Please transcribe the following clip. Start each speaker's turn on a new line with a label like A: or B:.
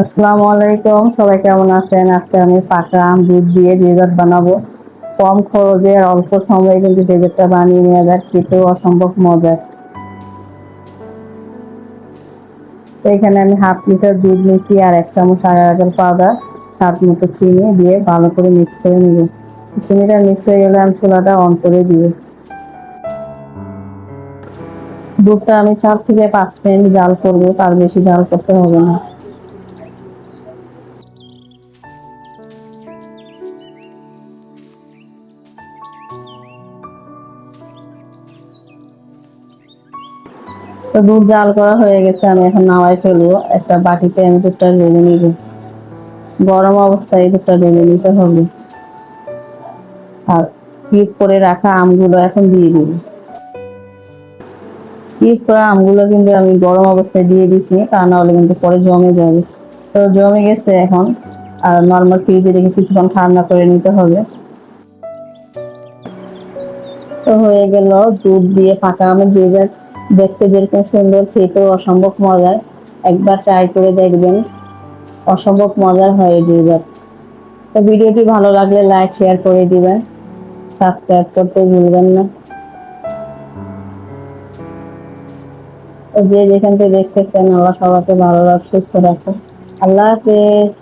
A: আসসালামু আলাইকুম, সবাই কেমন আছেন? আজকে আমি পাকা আম দুধ দিয়ে ডেজার্ট বানাবো। কম খরচে অল্প সময়ে কিন্তু ডেজার্টটা বানিয়ে নেওয়া যায়, খেতেও অসম্ভব মজার এখানে আমি হাফ লিটার দুধ মিশিয়ে আর এক চামচ আগার পাউডার, স্বাদ মতো চিনি দিয়ে ভালো করে মিক্স করে নিব। চিনিটা মিক্স হয়ে গেলে আমি চুলাটা অন করে দিব। দুধটা আমি চার থেকে পাঁচ মিনিট জাল করব, তার বেশি জাল করতে হবে না। তো দুধ জাল করা হয়ে গেছে, আমি এখন নামাই ফেলব। একটা বাটিতে আমি দুধটা ঢেলে নিব। গরম অবস্থায় দুধটা ঢেলে নিতে হবে। আর পিট করে রাখা আমগুলো এখন দিয়ে দিব। পিট করা আমগুলো কিন্তু আমি গরম অবস্থায় দিয়ে দিছি, তা না হলে কিন্তু পরে জমে যাবে। তো জমে গেছে এখন, আর নর্মাল ফ্রিজে রেখে কিছুক্ষণ ঠান্ডা করে নিতে হবে। তো হয়ে গেল দুধ দিয়ে ফাঁকা আমের ডেজার্ট দেখতে যেরকম সুন্দর, খেতেও অসম্ভব মজার। একবার ট্রাই করে দেখবেন, অসম্ভব মজার হয় ডেজার্ট তো ভিডিওটি ভালো লাগলে লাইক শেয়ার করে দিবেন। সাবস্ক্রাইব করতে ভুলবেন না। যে যেখান থেকে দেখতেছেন, আল্লাহ সবাইকে ভালো রাখ সুস্থ রাখো আল্লাহ হাফেজ।